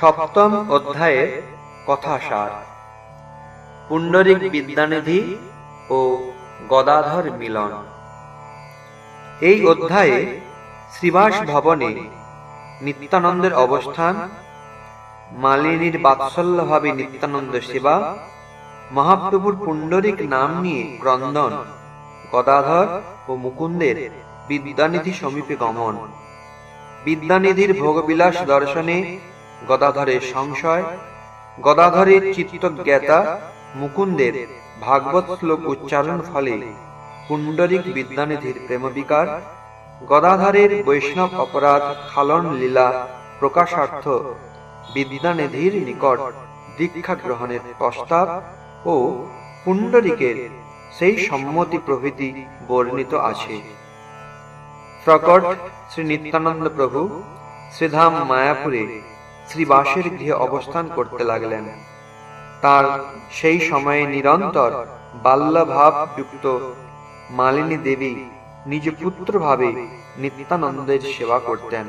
সপ্তম অধ্যায়ে কথাসার। পুণ্ডরিক বিদ্যানিধি ও গদাধর মিলন। এই অধ্যায়ে শ্রীবাস ভবনে নিত্যানন্দের অবস্থান, মালিনীর বাৎসল্যভাবে নিত্যানন্দ সেবা, মহাপ্রভুর পুণ্ডরিক নাম নিয়ে ক্রন্দন, গদাধর ও মুকুন্দের বিদ্যানিধি সমীপে গমন। বিদ্যানিধির ভোগবিলাস দর্শনে গদাধরের সংশয়, গদাধরের চিত্তজ্ঞাতা, মুকুন্দের ভাগবত শ্লোক উচ্চারণ ফলে পুণ্ডরিক বিদ্যানিধির প্রেমবিকার, গদাধরের বৈষ্ণব অপরাধ খালন লীলা প্রকাশার্থ বিদ্যানিধির নিকট দীক্ষা গ্রহণের প্রস্তাব ও পুণ্ডরিকের সেই সম্মতি প্রভৃতি বর্ণিত আছে। প্রকট শ্রী নিত্যানন্দ প্রভু, শ্রীধাম মায়াপুরে শ্রীবাসের গৃহে অবস্থান করতে লাগলেন। তার সেই সময়ে নিরন্তর বাল্যভাব যুক্ত মালিনী দেবী নিজ পুত্র ভাবে নিত্যানন্দের সেবা করতেন।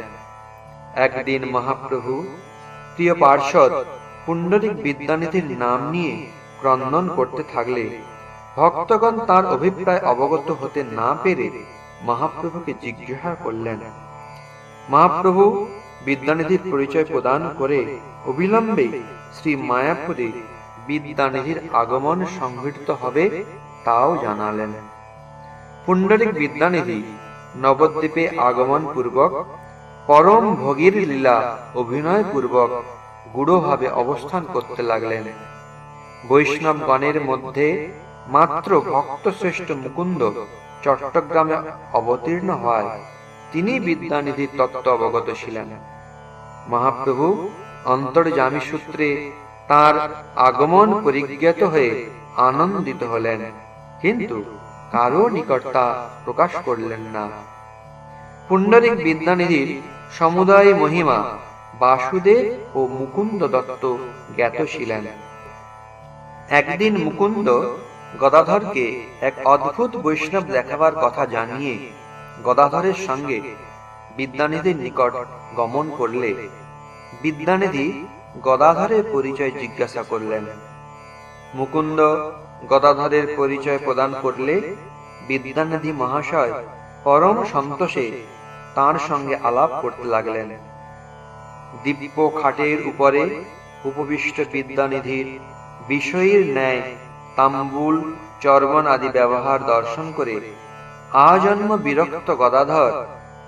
একদিন মহাপ্রভু প্রিয় পার্ষদ পুণ্ডরিক বিদ্যানিধির নাম নিয়ে ক্রন্দন করতে থাকলে, ভক্তগণ তার অভিপ্রায় অবগত হতে না পেরে মহাপ্রভুকে জিজ্ঞাসা করলেন, মহাপ্রভু বিদ্যানিধির পরিচয় প্রদান করে অবিলম্বে শ্রী মায়াপুরে বিদ্যানিধির আগমন সংঘটিত হবে তাও জানালেন। পুণ্ডরিক বিদ্যানিধি নবদ্বীপে আগমন পূর্বক পরম ভোগীর লীলা অভিনয় পূর্বক গূঢ়ভাবে অবস্থান করতে লাগলেন। বৈষ্ণবগণের মধ্যে মাত্র ভক্ত শ্রেষ্ঠ মুকুন্দ চট্টগ্রামে অবতীর্ণ হয় তিনি বিদ্যানিধির তত্ত্ব অবগত ছিলেন। মহাপ্রভু অন্তর্জামী সূত্রে তার আগমন পরিজ্ঞাত হয়ে আনন্দিত হলেন। কিন্তু কারও নিকট তা প্রকাশ করলেন না। পুণ্ডরিক বিদ্যানিধির সমুদায় মহিমা বাসুদেব ও মুকুন্দ দত্ত জ্ঞাত ছিলেন। একদিন মুকুন্দ গদাধরকে এক অদ্ভুত বৈষ্ণব দেখাবার কথা জানিয়ে গদাধরের সঙ্গে বিদ্যানিধির নিকট গমন করলে বিদ্যানিধি গদাধরের পরিচয় জিজ্ঞাসা করলেন। মুকুন্দ গদাধরের পরিচয় প্রদান করলে বিদ্যানিধি মহাশয় পরম সন্তোষে তার সঙ্গে আলাপ করতে লাগলেন। দিব্য খাটের উপরে উপবিষ্ট বিদ্যানিধির বিষয়ের ন্যায় তাম্বুল, চর্বণ আদি ব্যবহার দর্শন করে আজন্ম বিরক্ত গদাধর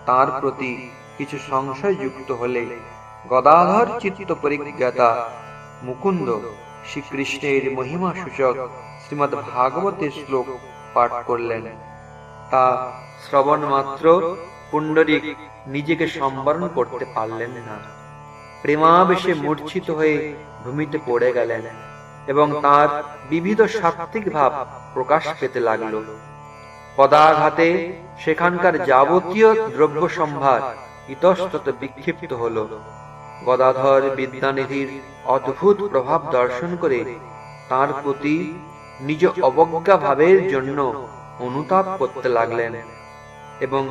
তার প্রতি কিছু সংশয় যুক্ত হলে গদাধর চিত্ত পরিজ্ঞাতা মুকুন্দ শ্রীকৃষ্ণের মহিমা সূচক শ্রীমৎ ভাগবতের শ্লোক পাঠ করলেন। তা শ্রবণ মাত্র পুণ্ডরিক নিজেকে সম্বরণ করতে পারলেন না। প্রেমাবেশে মূর্ছিত হয়ে ভূমিতে পড়ে গেলেন এবং তার বিবিধ সাত্ত্বিক ভাব প্রকাশ পেতে লাগল। পদাঘাতে সেখানকার যাবতীয় দ্রব্য সম্ভার ইতস্তত বিক্ষিপ্ত হল। গদাধর বিদ্যানিধির অদ্ভুত প্রভাব দর্শন করে তার প্রতি নিজ অবজ্ঞা ভাবের জন্য অনুতাপ করতে লাগলেন এবং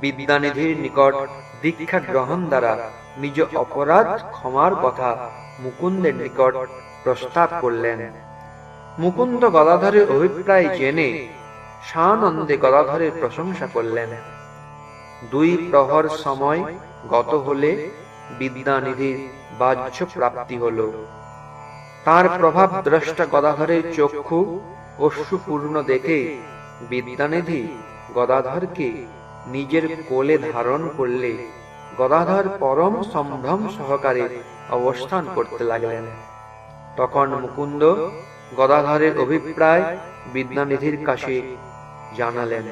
বিদ্যানিধির নিকট দীক্ষা গ্রহণ দ্বারা নিজ অপরাধ ক্ষমার কথা মুকুন্দের নিকট প্রস্তাব করলেন। মুকুন্দ গদাধরের অভিপ্রায় জেনে সানন্দে গদাধরের প্রশংসা করলেন। দুই প্রহর সময় গত হলে বিদ্যানিধির বাহ্য প্রাপ্তি হল। তার প্রভাব দ্রষ্টা গদাধরের চক্ষু অশ্রুপূর্ণ দেখে বিদ্যানিধি গদাধরকে নিজের কোলে ধারণ করলে গদাধর পরম সম্ভ্রম সহকারে অবস্থান করতে লাগলেন। তখন মুকুন্দ গদাধরের অভিপ্রায় বিদ্যানিধির কাছে জানালেন,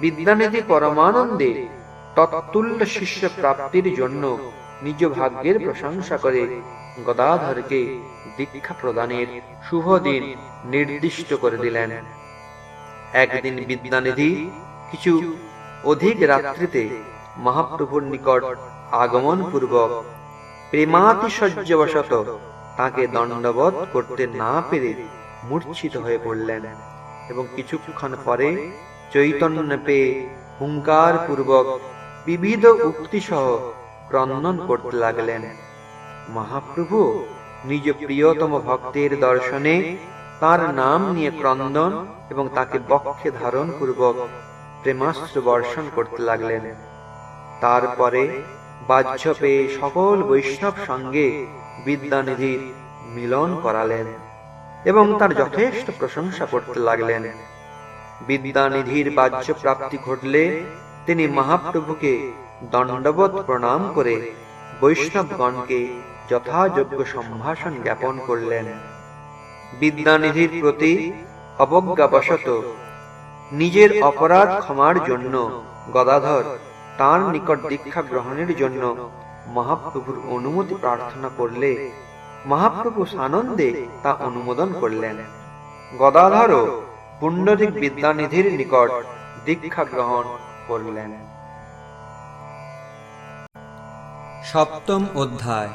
বিদ্যানিধি পরমানন্দে তৎতুল্য শিষ্য প্রাপ্তির জন্য নিজ ভাগ্যের প্রশংসা করে গদাধরকে দীক্ষা প্রদানের শুভ দিন নির্দিষ্ট করে দিলেন। একদিন বিদ্যানিধি কিছু অধিক রাত্রিতে মহাপ্রভুর নিকট আগমন পূর্বক প্রেমাতিশয্যবশত তাকে দণ্ডবধ করতে না পেরে মূর্ছিত হয়ে পড়লেন। এবং কিছুক্ষণ পরে চৈতন্য পেয়ে হুঙ্কার পূর্বক বিবিধ উক্তি সহ ক্রন্দন করতে লাগলেন। মহাপ্রভু, নিজ প্রিয়তম ভক্তের দর্শনে তার নাম নিয়ে ক্রন্দন এবং তাকে বক্ষে ধারণ পূর্বক প্রেমাস্ত্র বর্ষণ করতে লাগলেন। তারপরে বাহ্য পেয়ে সকল বৈষ্ণব সঙ্গে বিদ্যানিধির মিলন করালেন। এবং তার যথেষ্ট প্রশংসা করতে লাগলেন। বিদ্যানিধির বাহ্য প্রাপ্তি ঘটলে তিনি মহাপ্রভুকে দণ্ডবত প্রণাম করে বৈষ্ণবগণকে যথাযোগ্য সম্ভাষণ জ্ঞাপন করলেন। বিদ্যানিধির প্রতি অবজ্ঞাবশত নিজের অপরাধ ক্ষমার জন্য গদাধর তার নিকট দীক্ষা গ্রহণের জন্য মহাপ্রভুর অনুমতি প্রার্থনা করলে মহাপ্রভু সানন্দে তা অনুমোদন করলেন। গদাধরও পুণ্ডরিক বিদ্যানিধির নিকট দীক্ষা গ্রহণ করলেন। সপ্তম অধ্যায়।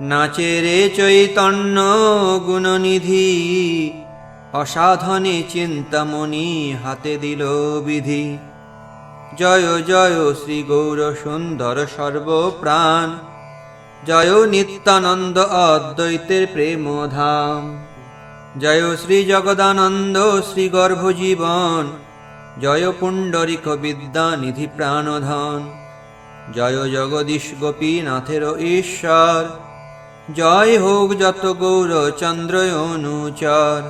নাচে রে চৈতন্য গুণনিধি, অসাধনে চিন্তামণি হাতে দিল বিধি। জয় জয়, শ্রী গৌর সুন্দর সর্বপ্রাণ। জয় নিত্যানন্দ অদ্বৈতের প্রেমধাম। জয় শ্রী জগদানন্দ শ্রী গর্ভজীবন। জয় পুণ্ডরিক বিদ্যা নিধি প্রাণধন। জয় জগদীশ গোপীনাথের ঈশ্বর। জয় হোক যত গৌর চন্দ্র অনুচর।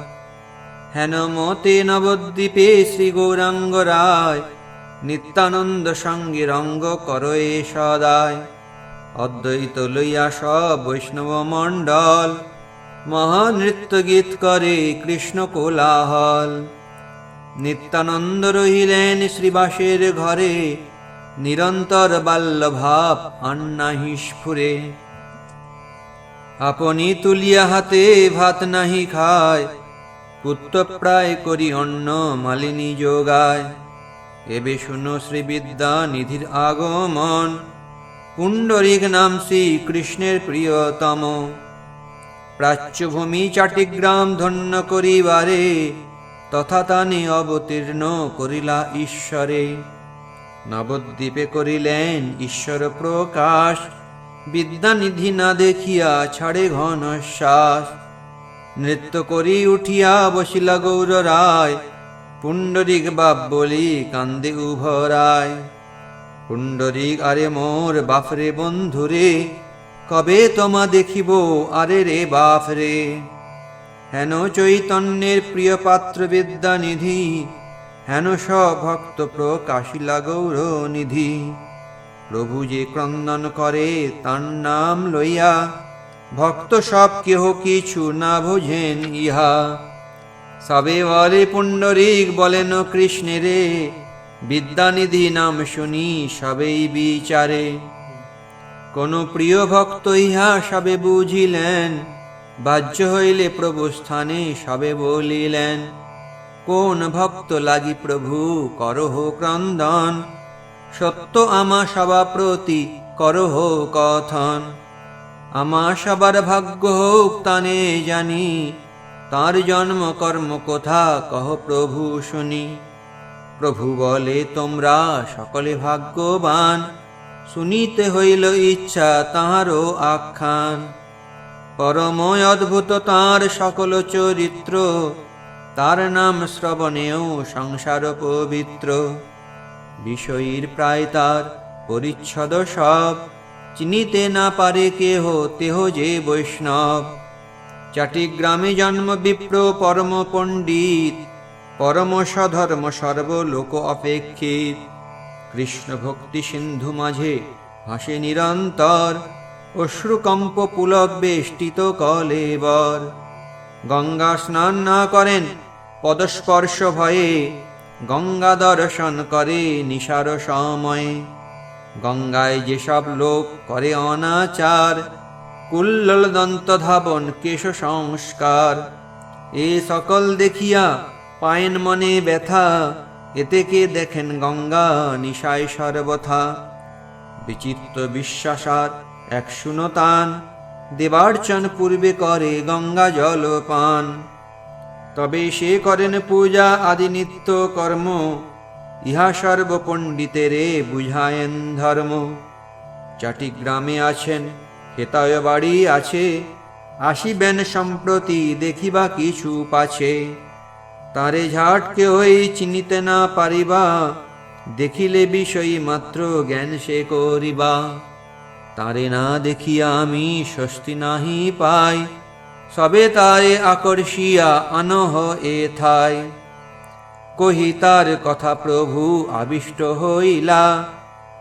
হেন মতে নবদ্বীপে শ্রী গৌরাঙ্গ রায়। নিত্যানন্দ সঙ্গে রঙ্গ করয়ে সদায়। অদ্বৈত লইয়া সব বৈষ্ণব মণ্ডল মহানৃত্য গীত করে কৃষ্ণ কোলাহল। নিত্যানন্দ রহিলেন শ্রীবাসের ঘরে, নিরন্তর বাল্যভাব আন্নাহি স্ফুরে আপনি তুলিয়া হাতে ভাত নাহি খায়, পুত্র প্রায় করি অন্ন মালিনী যোগায়। এবে শুনো শ্রীবিদ্যা নিধির আগমন পুণ্ডরিক নাম শ্রীকৃষ্ণের প্রিয়তম। প্রাচ্যভূমি চাটিগ্রাম ধন্য করিবারে, তথা তানে অবতীর্ণ করিলা ঈশ্বরে। নবদ্বীপে করিলেন ঈশ্বর প্রকাশ, বিদ্যানিধি না দেখিয়া ছাড়ে ঘন শ্বাস। নৃত্য করি উঠিয়া বসিলা গৌর রায়, পুণ্ডরিক বাপ বলি কান্দে উভরায়। পুণ্ডরিক আরে মোর বাপরে বন্ধুরে, কবে তোমা দেখিব আরে রে বাপ রে হেন চৈতন্যের প্রিয় পাত্র বিদ্যানিধি হেন ভক্ত প্রকাশিলা গৌর নিধি প্রভু যে ক্রন্দন করে তার নাম লইয়া, ভক্ত সব কেহ কিছু না বোঝেন ইহা। সবে বলে পুণ্ডরিক বলেন কৃষ্ণেরে বিদ্যানিধি নাম শুনি সবেই বিচারে। কোন প্রিয় ভক্ত ইহা সবে বুঝিলেন, বাহ্য হইলে প্রভু স্থানে সবে বলিলেন। কোন ভক্ত লাগি প্রভু করহ ক্রন্দন, সত্য আমা সবা প্রতি করহ কথন। আমা সবার ভাগ্য হোক তানে জানি, তার জন্ম কর্ম কোথা কহ প্রভু শুনি। প্রভু বলে, তোমরা সকলে ভাগ্যবান। শুনিতে হইল ইচ্ছা তাহারও আখ্যান। পরময় অদ্ভুত তাঁর সকল চরিত্র। তার নাম শ্রবণেও সংসার পবিত্র। বিষয়ীর প্রায় তার পরিচ্ছদ সব। চিনিতে না পারে কেহ, তেহ যে বৈষ্ণব। চাটিগ্রামে জন্ম বিপ্র পরম পণ্ডিত। পরম সধর্ম সর্বলোক অপেক্ষিত। কৃষ্ণ ভক্তি সিন্ধু মাঝে ভাসে নিরন্তর, অশ্রুকম্প পুলক বেষ্টিত কলেবর গঙ্গা স্নান না করেন, পদস্পর্শ ভয়ে গঙ্গা দর্শন করে নিশার সময়ে। গঙ্গায় যেসব লোক করে অনাচার, কুল্লল দন্ত ধাবন কেশ সংস্কার। এ সকল দেখিয়া পায়েন মনে ব্যথা, এতে কে দেখেন গঙ্গা নিশায় সর্বথা? বিচিত্র বিশ্বাসার এক শুনতান দেবার্চন পূর্বে করে গঙ্গা জল পান। তবে সে করেন পূজা আদি নিত্য কর্ম, ইহা সর্ব পণ্ডিতেরে বুঝায়েন ধর্ম। চাটি গ্রামে আছেন হেতায় বাড়ি আছে, আসিবেন সম্প্রতি দেখিবা কিছু পাছে। তারে ঝাটকে ওই চিনিতে না পারিবা, দেখিলে বিষয় মাত্র জ্ঞান সে করিবা। তারে না দেখিয়া আমি স্বস্তি নাহি পাই, সবে তারে আকর্ষিয়া আনহ এ থায় কহি তার কথা প্রভু আবিষ্ট হইলা,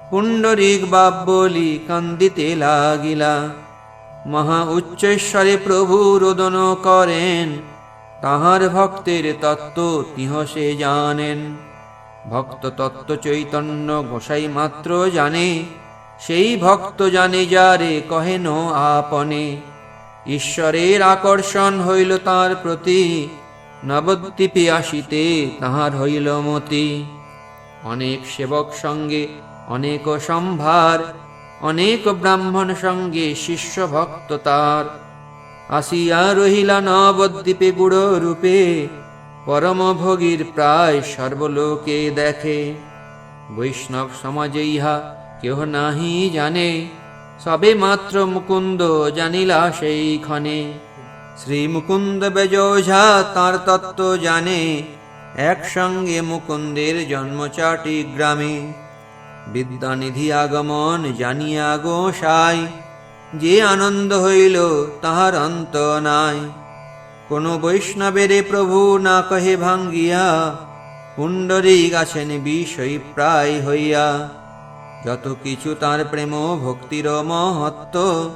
পুণ্ডরিক বাপ বলি কান্দিতে লাগিলা। মহা উচ্চেশ্বরে প্রভু রোদন করেন তাহার ভক্তের তত্ত্ব তিহ সে জানেন। ভক্ত তত্ত্ব চৈতন্য গোসাই মাত্র জানে, সেই ভক্ত জানে যারে কহেন আপনে। ঈশ্বরের আকর্ষণ হইল তার প্রতি, নবদ্বীপে আসিতে তাহার হইল মতি। অনেক সেবক সঙ্গে, অনেক সম্ভার, অনেক ব্রাহ্মণ সঙ্গে শিষ্য ভক্ত তার। আসিয়া রহিলা নবদ্বীপে গুড় রূপে পরম ভোগীর প্রায় সর্বলোকে দেখে। বৈষ্ণব সমাজে ইহা কেহ নাহি জানে, সবে মাত্র মুকুন্দ জানিলা সেই ক্ষণে শ্রী মুকুন্দ বেজোঝা তার তত্ত্ব জানে, একসঙ্গে মুকুন্দের জন্ম চাটি গ্রামে। বিদ্যানিধি আগমন জানিয়া গোসাই যে আনন্দ হইল, তাহার অন্ত নাই। কোন বৈষ্ণবেরে প্রভু না কহে ভাঙ্গিয়া, পুণ্ডরী গাছেন বিষয় প্রায় হইয়া। যত কিছু তার প্রেম ভক্তির মহত্ব,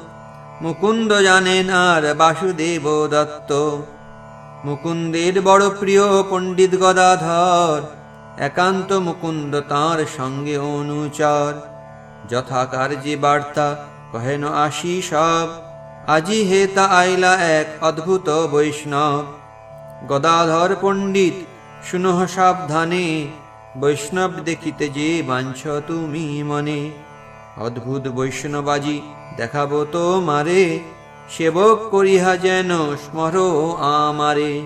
মুকুন্দ জানেন আর বাসুদেব দত্ত। মুকুন্দের বড় প্রিয় পণ্ডিত গদাধর, একান্ত মুকুন্দ তাঁর সঙ্গে অনুচর। যথা কার্যে বার্তা কহেন আসি সব। আজি হেতা আইলা এক অদ্ভুত বৈষ্ণব। গদাধর পণ্ডিত, শুনহ সাবধানে। বৈষ্ণব দেখিতে যে বাঞ্ছ তুমি মনে। অদ্ভুত বৈষ্ণবাজি দেখাবো তো মারে সেবক করিহা যেন স্মর আমারে।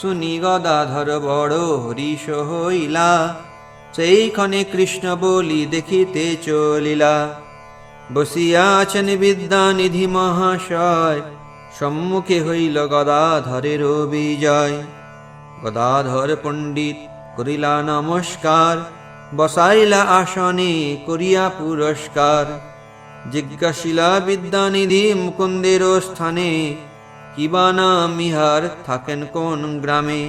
শুনি গদাধর বড় হরিষ হইলা। সেইখানে কৃষ্ণ বলি দেখিতে চলিলা। বসিয়া আছেন বিদ্যানিধি মহাশয়, সম্মুখে হইল গদাধরের বিজয় গদাধর পণ্ডিত করিলা নমস্কার, বসাইলা আসনে করিয়া পুরস্কার। জিজ্ঞাসিলা বিদ্যানিধি মুকুন্দের স্থানে কিবা নাম ইহার, থাকেন কোন গ্রামে?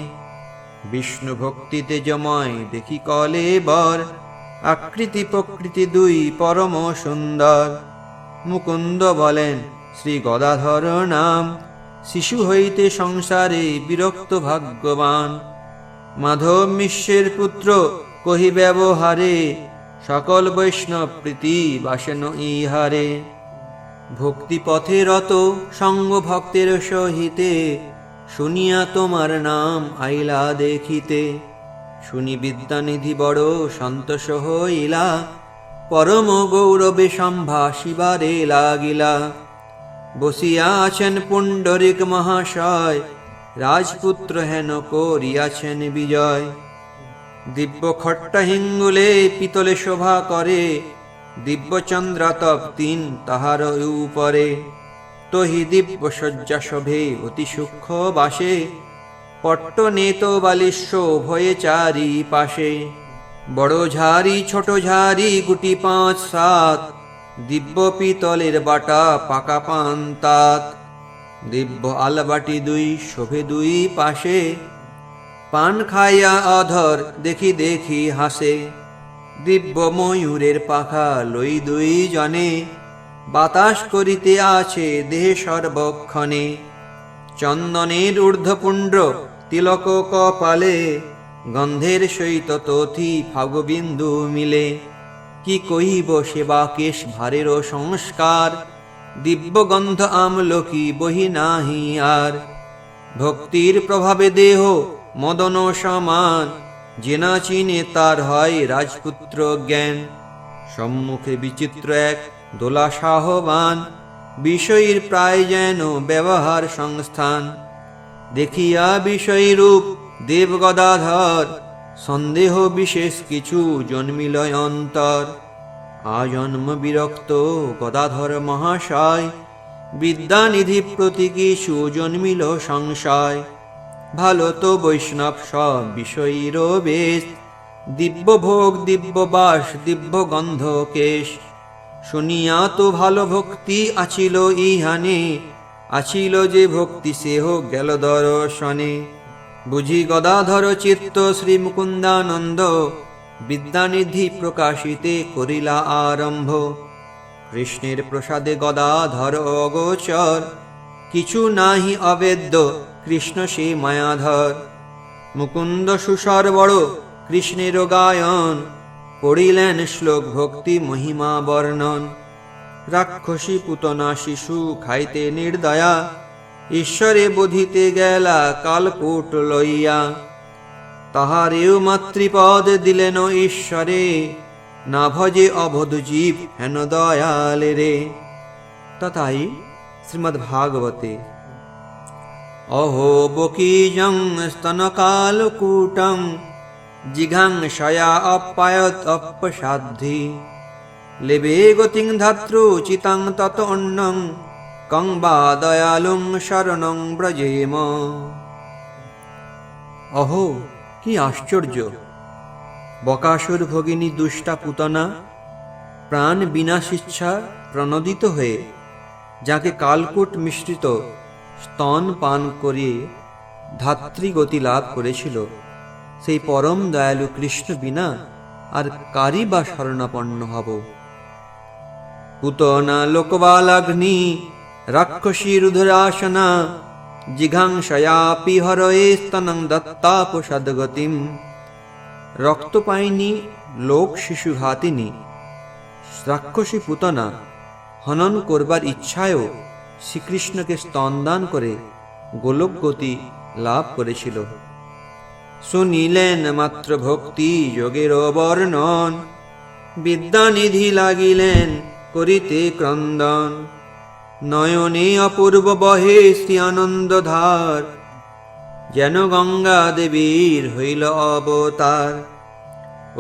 বিষ্ণু ভক্তিতে জময় দেখি কলে বর আকৃতি প্রকৃতি দুই পরম সুন্দর। মুকুন্দ বলেন, শ্রী গদাধর নাম, শিশু হইতে সংসারে বিরক্ত ভাগ্যবান। মাধব মিশ্রের পুত্র কহি ব্যবহারে, সকল বৈষ্ণব প্রীতি বাসেন ইহারে। ভক্তি পথে রত সঙ্গ ভক্তের সহিতে, শুনিয়া তোমার নাম আইলা দেখিতে। শুনি বিদ্যানিধি বড় সন্তোষ হইলা, পরম গৌরবে সম্ভাষিবারে লাগিলা। বসিয়া আছেন পুণ্ডরিক মহাশয়, রাজপুত্র হেন করিয়াছেন বিজয়। দিব্য খট্টা হিঙ্গুলে পিতলে শোভা করে, দিব্য চন্দ্রাতপ তিন তাহার উপরে। তহি দিব্য শয্যা শোভে অতি সূক্ষ্ম বাসে পট্ট নেত বালিশ্য ভয়ে চারি পাশে। বড় ঝাড়ি ছোট ঝাড়ি গুটি পাঁচ, সাত। দিব্য পিতলের বাটা পাকা পান তাত। দিব্য আলবাটি দুই, শোভে দুই পাশে। পান খাইয়া অধর দেখি দেখি হাসে। দিব্য ময়ূরের পাখা লই দুই জনে। বাতাস করিতে আছে দেহে সর্বক্ষণে। চন্দনের ঊর্ধ্বপুণ্ড তিলক কপালে, গন্ধের সহিত তথি ফাগবিন্দু মিলে। কি কহিব সেবা কেশ ভারেরও সংস্কার? দিব্য গন্ধ আমলকি বহি নাহি আর। ভক্তির প্রভাবে দেহ মদন সমান, জেনা চিনে তার হয় রাজপুত্র জ্ঞান। সম্মুখে বিচিত্র এক দোলা সাহবান বিষয়ীর প্রায় যেন ব্যবহার সংস্থান। দেখিয়া বিষয়ী রূপ দেবগদাধর, সন্দেহ বিশেষ কিছু জন্মিল অন্তর। আজন্ম বিরক্ত গদাধর মহাশয়, বিদ্যানিধি প্রতীকী সুজন্মিল সংশয়। ভালো তো বৈষ্ণব সব বিষয়ীর বেশ, দিব্য ভোগ, দিব্য বাস, দিব্য গন্ধ কেশ। শুনিয়া তো ভালো ভক্তি আছিল ইহানে আছিল যে ভক্তি সেহ গেল দর্শনে। বুঝি গদাধর চিত্ত শ্রী মুকুন্দানন্দ বিদ্যানিধি প্রকাশিতে করিলা আরম্ভ। কৃষ্ণের প্রসাদে গদাধর অগোচর, কিছু নাহি অবেদ্য কৃষ্ণ সে মায়াধর। মুকুন্দ সুসর বড় কৃষ্ণের গায়ন পড়িলেন শ্লোক ভক্তি মহিমা বর্ণন। রাক্ষসী পুতনা শিশু খাইতে নির্দয়া, ঈশ্বরে বুধিতে গেলা কালকূট লইয়া। তাহারেও মাতৃপদ দিলেন ঈশ্বরে, না ভজে অবধ জীব হেন দয়ালে রে। তথাই শ্রীমদ্ ভাগবতে, অহো বকীজং স্তনকালকূটং জিঘাংসয়া অপায়ত অপসাধ্যি লেবে গতিং ধাত্রু চিতাং তত অন্নং, কং বা দয়ালুং শরণং ব্রজেম। অহো, কি আশ্চর্য! বকাসুর ভগিনী দুষ্টা পুতনা, প্রাণ বিনাশিচ্ছা প্রণোদিত হয়ে, যাকে কালকুট মিশ্রিত স্তন পান করিয়ে ধাত্রীগতি লাভ করেছিল। সেই পরম দয়ালু কৃষ্ণ বিনা আর কারি বা শরণাপন্ন হব। পুতনা লোকবালাগ্নি, রাক্ষসী রুধরাসনা জিঘাংসয়াপি হরয়ে স্তনং দত্তাপসদ্গতিম রক্ত পাইনি লোক শিশু ঘাতিনী রাক্ষসী পুতনা, হনন করবার ইচ্ছায়ও শ্রীকৃষ্ণকে স্তনদান করে গোলক গতি লাভ করেছিল। শুনিলেন মাত্র ভক্তি যোগের বর্ণন, বিদ্যানিধি লাগিলেন করিতে ক্রন্দন। নয়নে অপূর্ব বহে শ্রী আনন্দ ধার যেন গঙ্গা দেবীর হইল অবতার।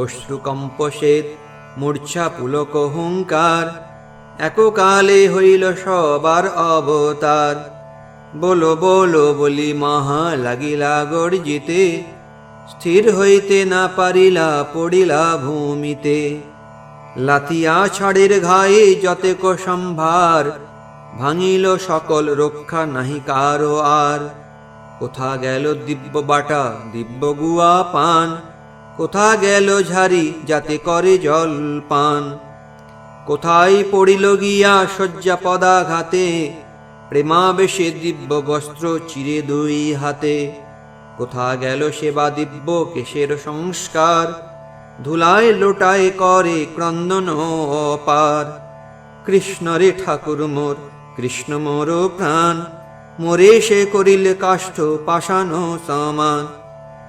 অশ্রুকম্পসেত মূর্ছা পুলক হুঙ্কার এককালে হইল সবার অবতার। বলো বলো, বলি, মহা লাগিলা গর্জিতে। স্থির হইতে না পারিলা, পড়িলা ভূমিতে। লাতিয়া ছাড়ের ঘায়ে যতেক সম্ভার, ভাঙিল সকল রক্ষা নাহি কারও আর। কোথা গেল দিব্য বাটা, দিব্য গুয়া পান? কোথা গেল ঝারি যাতে করে জল পান? কোথায় পড়িল গিয়া শয্যা পদাঘাতে? প্রেমাবেশে দিব্য বস্ত্র চিরে দুই হাতে। কোথা গেল সেবা দিব্য কেশের সংস্কার? ধুলায় লোটায় করে ক্রন্দন অপার কৃষ্ণ রে ঠাকুর মোর, কৃষ্ণ মোর প্রাণ। মোরে সে করিলে কাষ্ঠ পাষাণ সমান।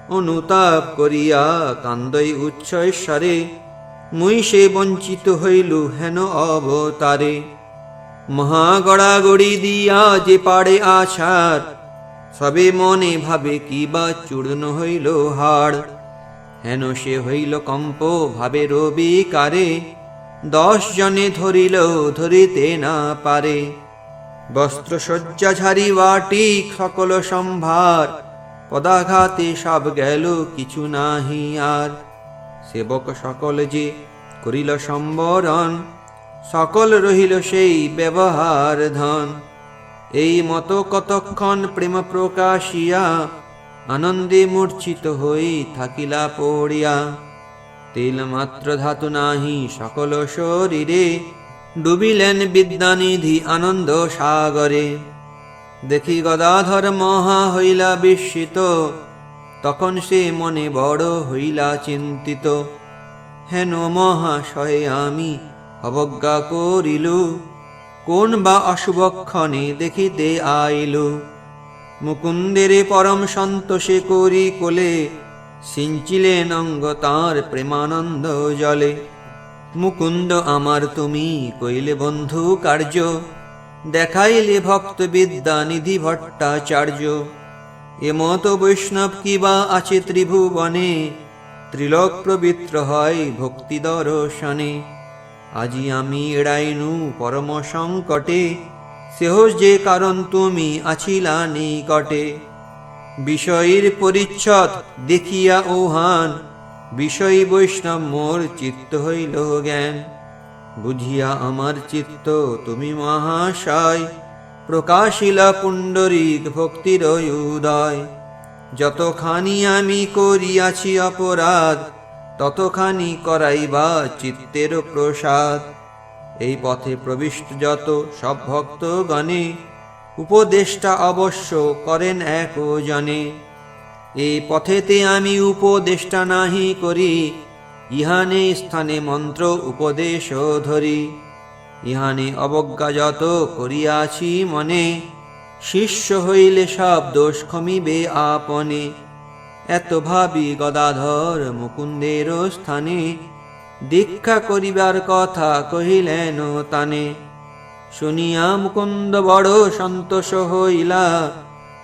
অনুতাপ করিয়া কান্দই উচ্চৈশ্বরে মুই সে বঞ্চিত হইলু হেন অবতারে। মহাগড়াগড়ি দিয়া যে পাড়ে আছার সবে মনে ভাবে কি বা চূর্ণ হইল হাড়। হেন সে হইল কম্প, ভাবে রবি কারে? দশ জনে ধরিল ধরিতে না পারে। বস্ত্র শয্যা ঝারি বাটি, সকল সম্ভার। পদাঘাতে সব গেল, কিছু নাহি আর। সেবক সকল যে করিল সম্বরণ, সকল রহিল সেই ব্যবহার ধন। এই মতো কতক্ষণ প্রেম প্রকাশিয়া আনন্দে মূর্ছিত হই থাকিলা পড়িয়া। তেল মাত্র ধাতু নাহি সকল শরীরে। ডুবিলেন বিদ্যানিধি আনন্দ সাগরে। দেখি গদাধর মহা হইলা বিস্মিত। তখন সে মনে বড় হইলা চিন্তিত। হেন মহাশয়ে আমি অবজ্ঞা করিলু। কোন বা অশুভক্ষণে দেখিতে আইলু। মুকুন্দের পরম সন্তোষে করি কোলে, সিঞ্চিলেন অঙ্গ তাঁর প্রেমানন্দ জলে। মুকুন্দ আমার তুমি কইলে বন্ধু কার্য, দেখাইলে ভক্ত বিদ্যা নিধি ভট্টাচার্য। এমত বৈষ্ণব কিবা আছে ত্রিভুবনে, ত্রিলোক পবিত্র হয় ভক্তি দর্শনে। আজি আমি এড়াইনু পরম সংকটে সেহ যে কারণ তুমি আছিলা নিকটে, বিষয়ের পরিচ্ছদ দেখিয়া ওহান বিষয় বৈষ্ণব মোর চিত্ত হইল জ্ঞান। বুঝিয়া আমার চিত্ত তুমি মহাশয়, প্রকাশিলা পুণ্ডরিক ভক্তির উদয়। যতখানি আমি করিয়াছি অপরাধ, ততখানি করাইবা চিত্তের প্রসাদ। এই পথে প্রবিষ্ট যত সব ভক্তগণে উপদেষ্টা অবশ্য করেন এক জনে এই পথেতে আমি উপদেষ্টা নাহি করি ইহানে স্থানে মন্ত্র উপদেশ ধরি। ইহানে অবজ্ঞা যত করিয়াছি মনে, শিষ্য হইলে সব দোষ ক্ষমিবে আপনে। এত ভাবি গদাধর মুকুন্দের স্থানে দীক্ষা করিবার কথা কহিলেন তানে। শুনিয়া মুকুন্দ বড় সন্তোষ হইলা,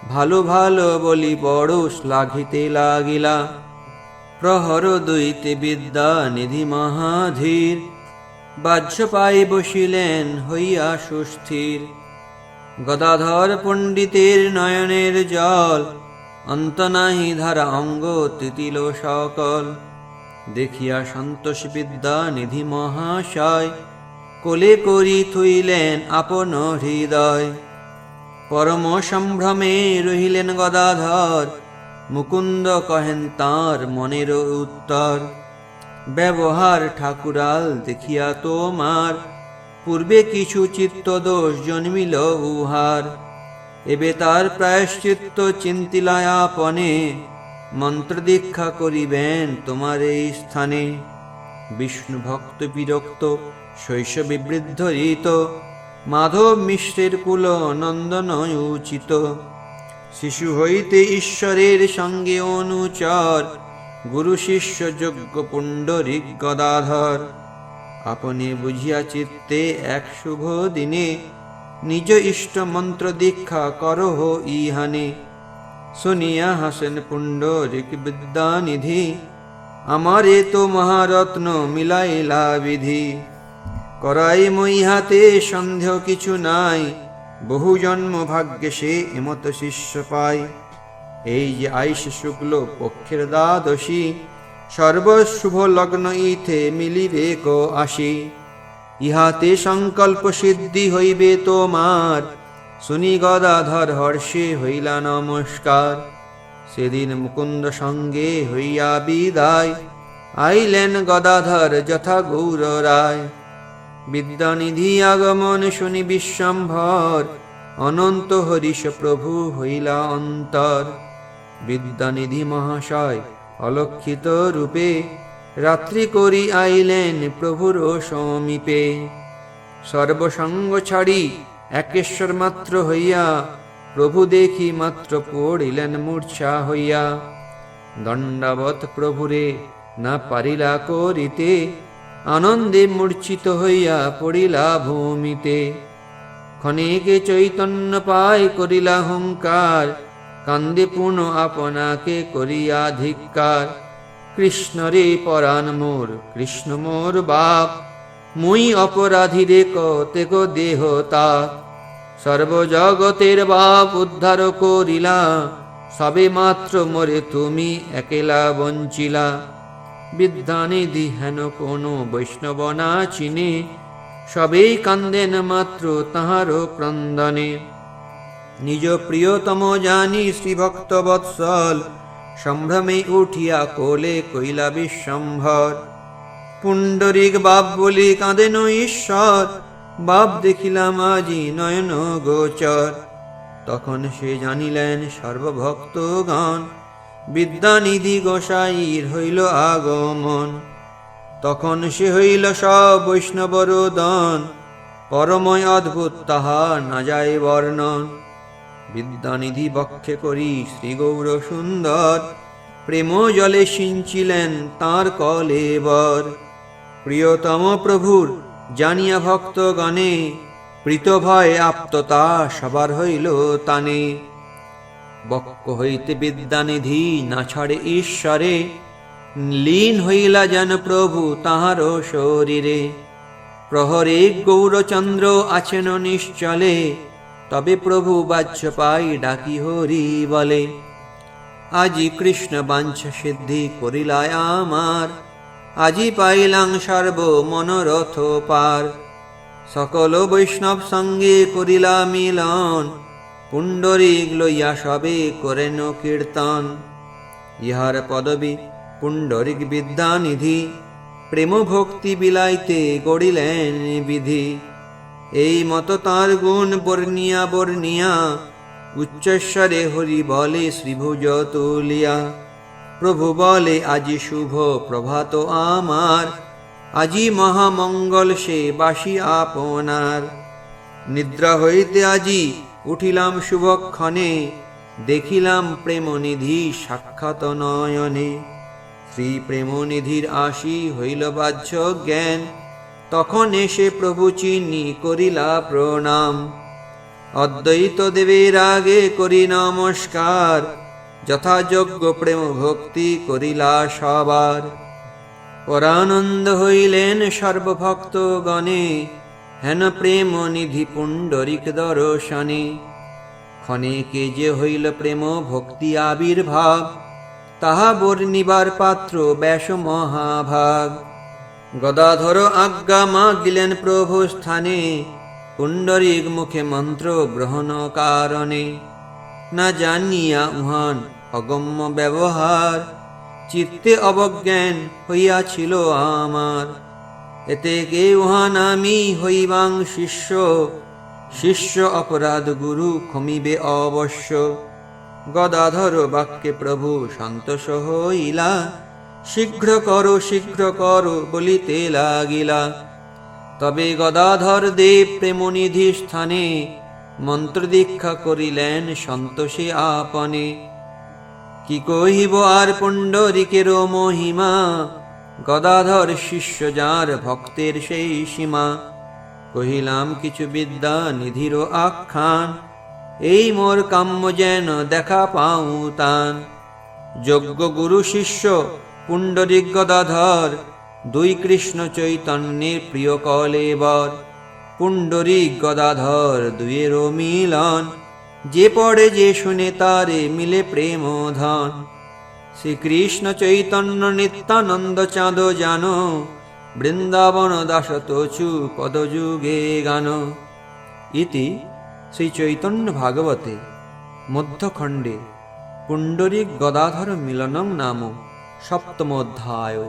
ভালো ভালো বলি বড় শ্লাঘিতে লাগিলা। প্রহর দৈতে বিদ্যা নিধি মহাধীর, বাহ্য পাই বসিলেন হইয়া সুস্থির। গদাধর পণ্ডিতের নয়নের জল, অন্ত নাহি ধারা অঙ্গ তিতিল সকল। দেখিয়া সন্তোষ বিদ্যা নিধি মহাশয়, কোলে করি থুইলেন আপন হৃদয়। পরম সম্ভ্রমে রহিলেন গদাধর, মুকুন্দ কহেন তাঁর মনের উত্তর। ব্যবহার ঠাকুরাল দেখিয়া তোমার, পূর্বে কিছু চিত্ত দোষ জন্মিল উহার। এবে তার প্রায়শ্চিত্ত চিন্তিলায়াপনে মন্ত্র দীক্ষা করিবেন তোমার এই স্থানে। বিষ্ণু ভক্ত বিরক্ত, শৈশবে বৃদ্ধ ঋত মাধব মিশ্রের কুল নন্দন উচিত। শিশু হইতে ঈশ্বরের সঙ্গে অনুচর, গুরু শিষ্য যোগ্য পুণ্ডরিক গদাধর। আপনি বুঝিয়া চিত্তে এক শুভ দিনে, নিজ ইষ্ট মন্ত্র দীক্ষা করহ ইহানে। শুনিয়া হাসেন পুণ্ডরিক বিদ্যানিধি। আমারে তো মহারত্ন মিলাইলা বিধি। করাই মই হাতে, সন্দেহ কিছু নাই। বহু জন্ম ভাগ্যে সে এমত শিষ্য পায় এই যে আইস শুক্ল পক্ষের দ্বাদশী, সর্বশুভ লগ্ন ইথে মিলিবে কো আসি। ইহাতে সংকল্প সিদ্ধি হইবে তোমার। শুনি গদাধর হর্ষে হইলা নমস্কার। সেদিন মুকুন্দ সঙ্গে হইয়া বিদায়, আইলেন গদাধর যথা গৌর রায়। বিদ্যানিধি আগমন শুনি বিশ্বম্ভর, অনন্ত হরিষ প্রভু হইলা অন্তর। বিদ্যানিধি মহাশয় অলক্ষিত রূপে, রাত্রি করি আইলেন প্রভুর সমীপে। সর্বসঙ্গ ছাড়ি একেশ্বর মাত্র হইয়া, প্রভু দেখি মাত্র পড়িলেন মূর্ছা হইয়া। দণ্ডাবত প্রভুরে না পারিলা করিতে, আনন্দে মূর্ছিত হইয়া পড়িলা ভূমিতে। ক্ষণিকে চৈতন্য পায় করিলা হংকার কান্দে পুন আপনাকে করিয়া ধিক্কার। কৃষ্ণ রে পরাণ মোর, কৃষ্ণ মোর বাপ মুই অপরাধী রে কতে গো দেহ তা সর্বজগতের বাপ উদ্ধার করিলা, সবে মাত্র মোরে তুমি একেলা বঞ্চিলা। বিদ্যানিধি হেন কোন বৈষ্ণব না চিনে, সবেই কান্দেন মাত্র তাহারও ক্রন্দনে। নিজ প্রিয়তম জানি শ্রীভক্ত বৎসল, সম্ভ্রমে উঠিয়া কোলে কইলা বিশ্বম্ভর। পুণ্ডরিক বাপ বলি কাঁদেন ঈশ্বর, বাপ দেখিলাম আজি নয়ন গোচর। তখন সে জানিলেন সর্বভক্তগণ বিদ্যানিধি গোসাইর হইল আগমন। তখন সে হইল সব বৈষ্ণবরোদন পরময় অদ্ভুত তাহা না যায় বর্ণন। বিদ্যানিধি বক্ষে করি শ্রী গৌর সুন্দর প্রেম জলে সিঞ্চিলেন তাঁর কলে বর। প্রিয়তম প্রভুর জানিয়া ভক্তগণে প্রীত ভয় আপ্ততা সবার হইল তানে। বক্ষ হইতে বিদ্যানিধি না ছাড়ে ঈশ্বরে, লীন হইলা যেন প্রভু তাহার শরীরে। প্রহরে গৌরচন্দ্র আছেন নিশ্চলে, তবে প্রভু বাহ্য পাই ডাকি হরি বলে। আজি কৃষ্ণ বাঞ্ছ সিদ্ধি করিলায় আমার আজি পাইলাং সর্ব মনোরথ পার। সকল বৈষ্ণব সঙ্গে করিলা মিলন পুণ্ডরিক লইয়া সবে করেন কীর্তন। ইহার পদবী পুণ্ডরিক বিদ্যানিধি প্রেম ভক্তি বিলাইতে গড়িলেন বিধি। এই মত তাঁর গুণ বর্ণিয়া বর্ণিয়া, উচ্চস্বরে হরি বলে শ্রীভুজ তুলিয়া। প্রভু বলে, আজি শুভ প্রভাত আমার, আজি মহামঙ্গল সে বাসি আপনার। নিদ্রা হইতে আজি উঠিলাম শুভক্ষণে, দেখিলাম প্রেমনিধি সাক্ষাৎ নয়নে। শ্রী প্রেমনিধির আশি হইল বাহ্য জ্ঞান, তখন এসে প্রভু চিনি করিলা প্রণাম। অদ্বৈত দেবের আগে করি নমস্কার যথাযোগ্য প্রেম ভক্তি করিলা সবার। পরানন্দ হইলেন সর্বভক্ত গণে হেন প্রেম নিধি পুণ্ডরিক দর্শনে। ক্ষণেকে যে হইল প্রেম ভক্তি আবির্ভাব, তাহা বর্ণিবার পাত্র ব্যাস মহাভাগ। গদাধর আজ্ঞা মাগিলেন প্রভু স্থানে পুণ্ডরিক মুখে মন্ত্র গ্রহণ কারণে। না জানিয়া উহান অগম্য ব্যবহার, চিত্তে অবজ্ঞান হইয়াছিল আমার। এতে কে উহান আমি হইবাং শিষ্য? শিষ্য অপরাধ গুরু ক্ষমিবে অবশ্য। গদাধর বাক্যে প্রভু সন্তোষ হইলা, শীঘ্র করো শীঘ্র করো বলিতে লাগিলা। তবে গদাধর দেব প্রেমনিধি স্থানে মন্ত্র দীক্ষা করিলেন সন্তোষে আপনে। কি কহিব আর পুণ্ডরিকের মহিমা? গদাধর শিষ্য যার ভক্তের সেই সীমা। কহিলাম, কিছু বিদ্যা নিধির আখ্যান। এই মোর কাম্য যেন দেখা পাও তান। যজ্ঞ গুরু শিষ্য, পুণ্ডরিক গদাধর, দুই কৃষ্ণ চৈতন্যের প্রিয় কলেবর। পুণ্ডরিক গদাধর দুয়েরও মিলন। যে পড়ে, যে শুনে তারে মিলে প্রেম ধন শ্রীকৃষ্ণ চৈতন্য নিত্যানন্দ চাঁদ জানো, বৃন্দাবন দাস তচু পদযুগে গান। ইতি শ্রী চৈতন্য ভাগবতে, মধ্যখণ্ডে পুণ্ডরিক গদাধর মিলনং নাম সপ্তমোধ্যায়।